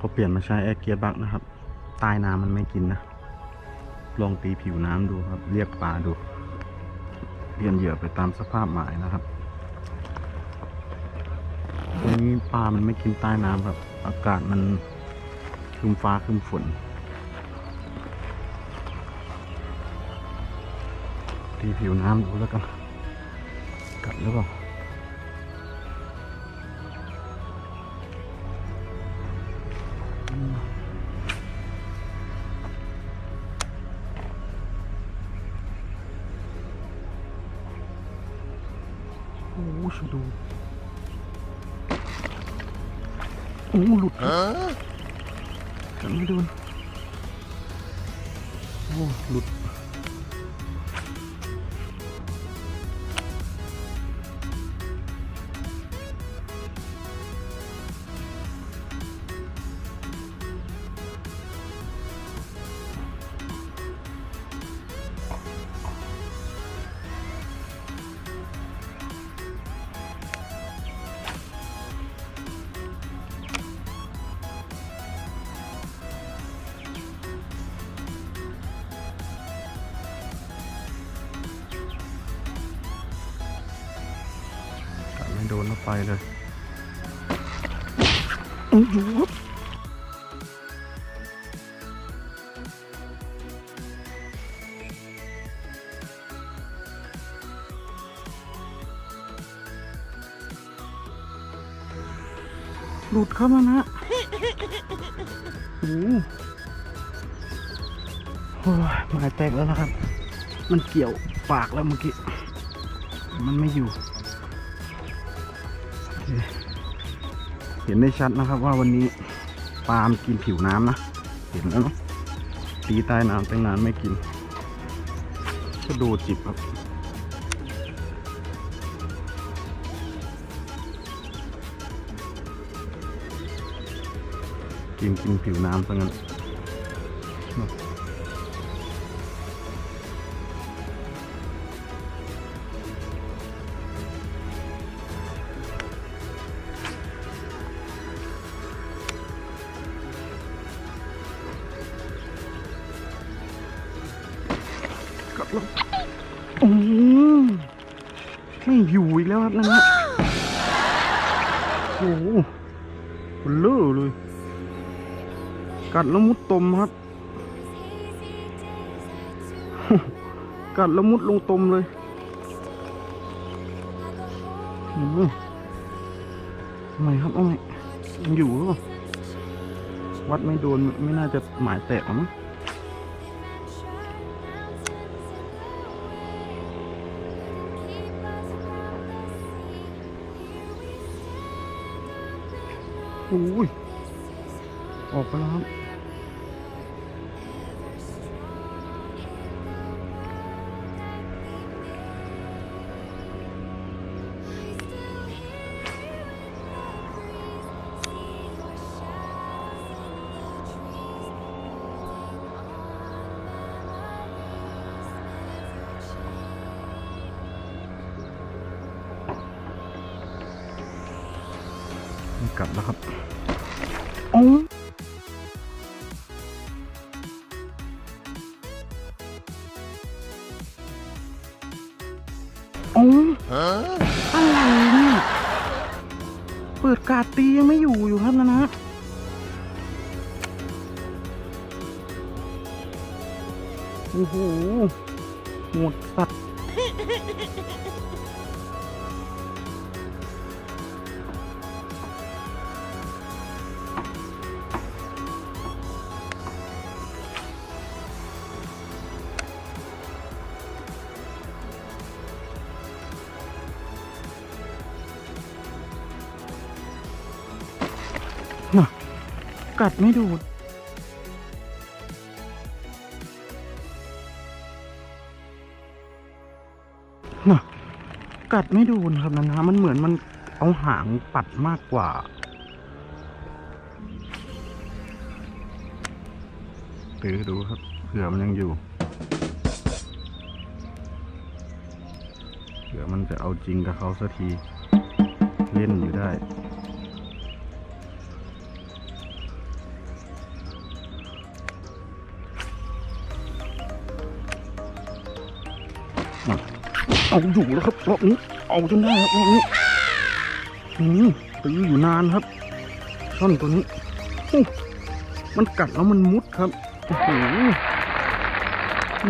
เขาเปลี่ยนมาใช้แอร์เกียร์บักนะครับ ใต้น้ำมันไม่กินนะ ลองตีผิวน้ำดูครับ เรียกปลาดูเปลี่ยนเหยื่อไปตามสภาพหมายนะครับตรงนี้ปลามันไม่กินใต้น้ำครับ อากาศมันครึมฟ้าครึมฝนตีผิวน้ำดูแล้วกันกัดหรือเปล่า กันไม่โดนโอ้หลุดกัด เลยหลุดเข้ามานะโอ้โหโอ้ยหมายแตกแล้วนะครับ มันเกี่ยวปากแล้วเมื่อกี้ มันไม่อยู่ ห็นได้ชัดนะครับว่าวันนี้ปลามกินผิวน้ำนะ เห็นแล้วเนอะตีใต้น้ำตั้งนานไม่กินก็ดูจิบครับกินกินผิวน้ำซะงั้น แล้วโอ้ยไม่อยู่อีกแล้วครับนั่นนะโอ้โหเลอเลย กัดแล้วมุดตมครับ กัดแล้วมุดลงตมเลยทำไมครับเอาไงยังอยู่หรือเปล่าวัดไม่โดนไม่น่าจะหมายแตกหรอมั้ง อุ้ยออกไปแล้วครับกลับแล้วครับ โอ้โอ้อะไรเนี่ยเปิดกาดตียังไม่อยู่อยู่ครับนะนะโอ้โหหมดสัตว์ กัดไม่ดูด น่ะ กัดไม่ดูดครับนะนะมันเหมือนมันเอาหางปัดมากกว่า ตือดูครับ เผื่อมันยังอยู่ เผื่อมันจะเอาจริงกับเขาสักที เล่นอยู่ได้ เอาอยู่แล้วครับรอบนี้เอาจนได้ครับรอบนี้อืมตื้ออยู่นานครับช่อนตัวนี้มันกัดแล้วมันมุดครับโอ้โห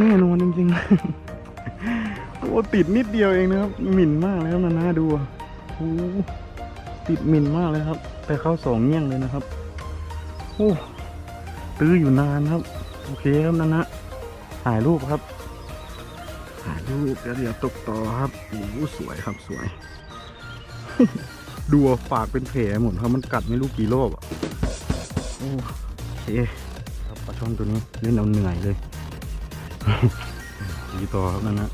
แน่นอนจริงๆโอ้ติดนิดเดียวเองนะครับหมิ่นมากเลยครับนานาดูโอ้ติดหมิ่นมากเลยครับ แต่เข้าสองเงี้ยงเลยนะครับโอ้ตื้ออยู่นานครับ โอเคครับนานะถ่ายรูปครับ ถ่ายรูปแล้วเดี๋ยวตกต่อครับโอ้โหสวยครับสวย ดูอะปากเป็นแผลหมดครับมันกัดไม่รู้กี่รอบอะโอ้โอเคครับปลาช่อนตัวนี้เล่นเอาเหนื่อยเลยดีต่อครับนั่นนะ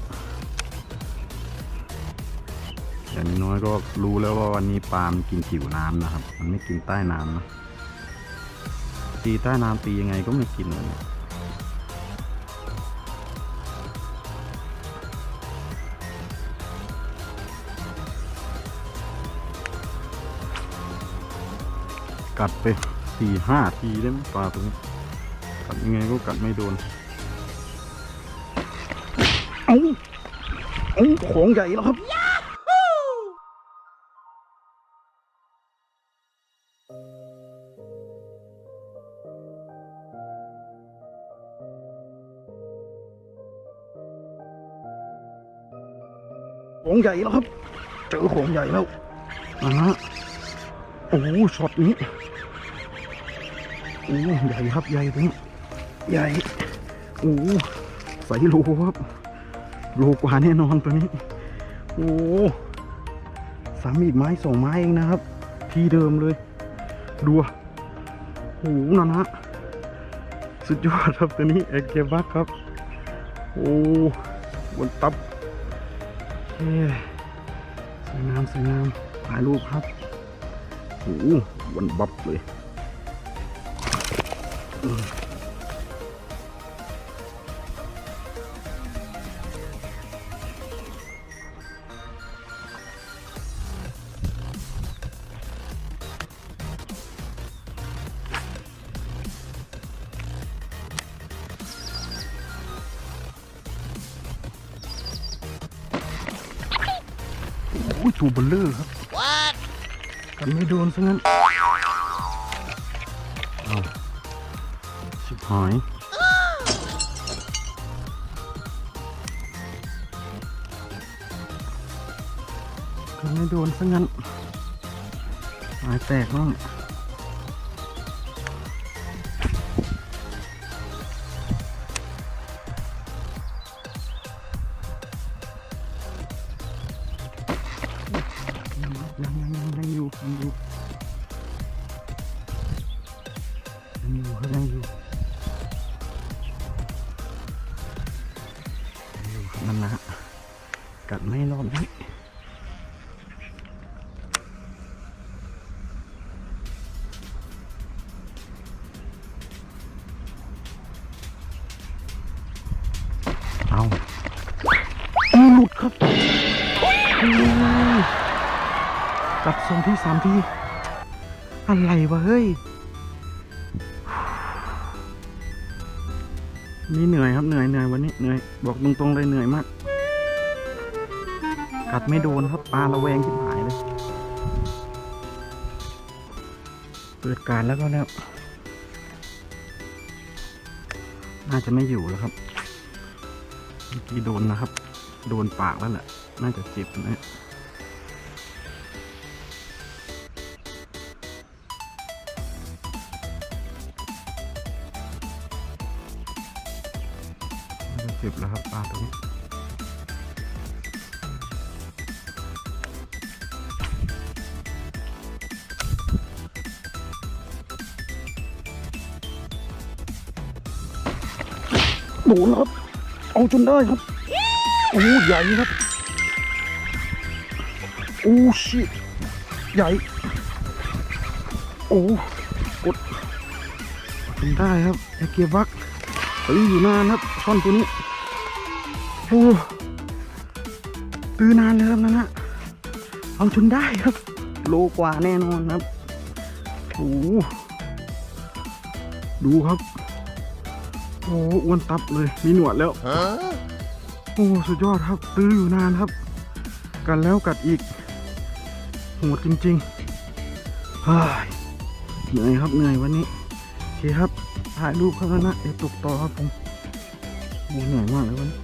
อย่างน้อยก็รู้แล้วว่าวันนี้ปลามกินผิวน้ำนะครับ มันไม่กินใต้น้ำนะตีใต้น้ำตียังไงก็ไม่กินเลย กัดไปสี่ห้าทีได้ไหมปลาตัวนี้กัดยังไงก็กัดไม่โดนเอาเอาของใหญ่แล้วครับของใหญ่แล้วครับ เจอของใหญ่แล้วนะฮะ โอ้โหช็อตนี้โอ้ใหญ่ครับใหญ่ตรงนี้ใหญ่โอ้ใส่โลครับโลกว่าแน่นอนตัวนี้ โอ้สามอีกไม้สองไม้เองนะครับ ที่เดิมเลยดูโอ้โหนั่นฮะสุดยอดครับตัวนี้เอเกบักครับ โอ้บนตับเฮ้สวยงามสวยงามถ่ายรูปครับ โอ้บนบับเลยอุ้ยตัวเบลเลอร์ครับ นไม่โดนซะงั้น เอาชิบหายกันไม่โดนซะงั้นหายแตกบ้าง รอบนี้เอาอาหลุดครับกัดสองที่สามทีอะไรวะเฮ้ย นี่เหนื่อยครับเหนื่อยเหนื่อยวันนี้เหนื่อยบอกตรงๆเลยเหนื่อยมาก กัดไม่โดนครับปลาระแวงที่หายเลย เปิดการแล้วก็แล้วน่าจะไม่อยู่แล้วครับเมื่อกี้โดนนะครับ โดนปากแล้วแหละ น่าจะเจ็บนะน่าจะเจ็บแล้วครับปลาตัวนี้ โดนแล้วครับ เอาจนได้ครับ โอ้ใหญ่ครับ โอ้ชิใหญ่ โอ้กดจนได้ครับไอเกียบักตื้ออยู่นานครับช่อนตัวนี้ โอ้ตื้อนานเลยครับนั่นนะเอาจนได้ครับ โลกว่าแน่นอนครับ โอ้ดูครับ โอ้อ้วนตับเลย มีหนวดแล้ว โอ้ สุดยอดครับ ตื้ออยู่นานครับ กันแล้วกัดอีก โหดจริงๆเฮ้ยเหนื่อยครับ เหนื่อยวันนี้ โอเคครับ ถ่ายรูปครับแล้วนะเดี๋ยวตกต่อครับผมโอ้เหนื่อยมากเลยวันนี้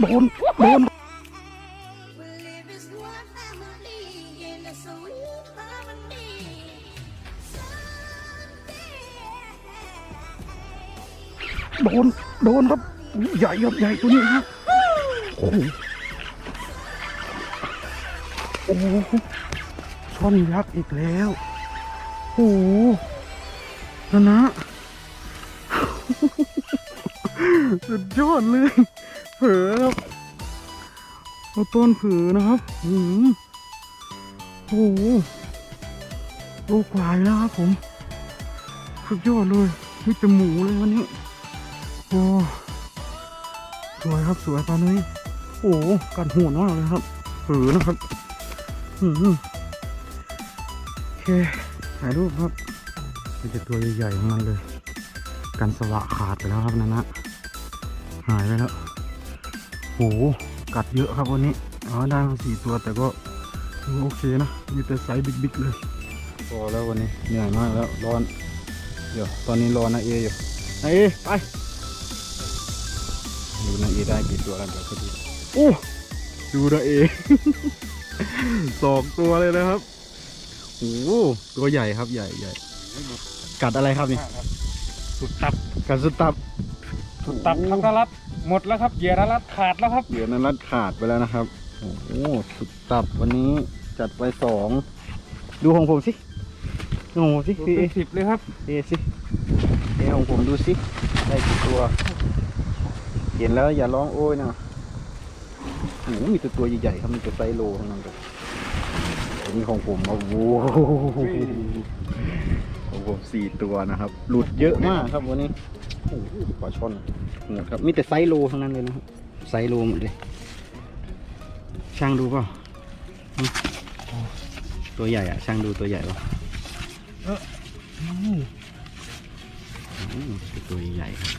โดน โดน โดน โดนครับ ใหญ่ครับใหญ่ตัวนี้ครับโอ้โหโอ้ช่อนยักษ์อีกแล้วโอ้โหนะนะสุดยอดเลย ผลอครับเอาต้นผลอนะครับหืมโอ้โหโลกวายแล้วครับผมสุดยอดเลยมีแต่หมูเลยวันนี้โอ้สวยครับสวยตอนนี้ โอ้กัดหัวมากเลยครับฝือนะครับอืมโอเคถ่ายรูปครับมีแต่ตัวใหญ่ๆทั้งนั้นเลย กันสวะขาดไปแล้วครับนันนะหายไปแล้ว โหกัดเยอะครับวันนี้อ๋อได้มาสี่ตัวแต่ก็โอเคนะ มีแต่ไซส์บิ๊กๆเลยพอแล้ววันนี้เหนื่อยมากแล้วร้อน เดี๋ยวตอนนี้รอนาเออยู่นาเอไปดูนาเอได้กี่ตัวแล้วเดี๋ยวก็ดูโอ้ดูนาเอสองตัวเลยนะครับโอ้โหตัวใหญ่ครับใหญ่ใหญ่กัดอะไรครับนี่สุดตับกัดสุดตับสุดตับทั้งนรัด หมดแล้วครับเหยื่อนรัดขาดแล้วครับเหยื่อนั้นรัดขาดไปแล้วนะครับโอ้โหสุดตับวันนี้จัดไปสองดูของผมสิดูของผมสิดูพี่เป็นสิบเลยครับเอสิเอของผมดูสิได้กี่ตัว เห็นแล้วอย่าร้องโอ้ยนะโอ้โหมีแต่ตัวใหญ่ๆครับมีแต่ไซส์โลทั้งนั้นเลยอันนี้ของผมเอาโว้ของผมสี่ตัวนะครับ หลุดเยอะมากครับวันนี้โอ้โหปลาช่อน หมดครับมีแต่ไซส์โลทั้งนั้นเลยนะครับไซส์โลหมดเลย ช่างดูเปล่าอืมตัวใหญ่อะช่างดูตัวใหญ่ป่ะอืมเป็นตัวใหญ่ครับ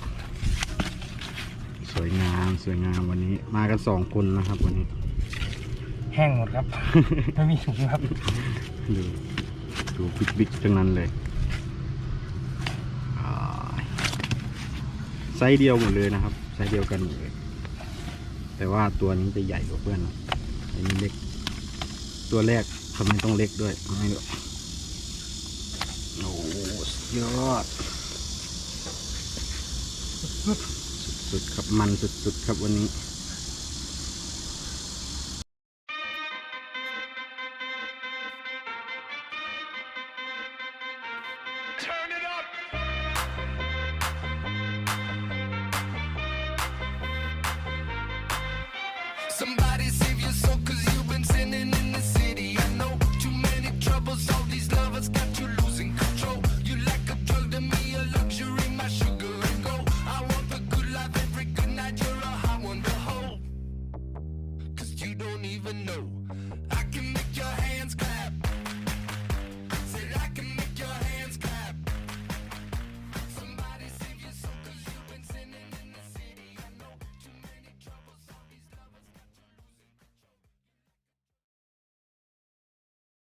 สวยงามสวยงามวันนี้ มากันสองคนนะครับวันนี้ แห้งหมดครับ ไม่มีถุงครับ ดูดูบิ๊กบิ๊กๆทั้งนั้นเลยอ่าไซส์เดียวหมดเลยนะครับไซส์เดียวกันหมดเลยแต่ว่าตัวนี้จะใหญ่กว่าเพื่อนอันนี้เล็ก ตัวแรกทำไมต้องเล็กด้วยไม่รู้โอ้สุดยอด สุดๆครับมันสุดๆครับวันนี้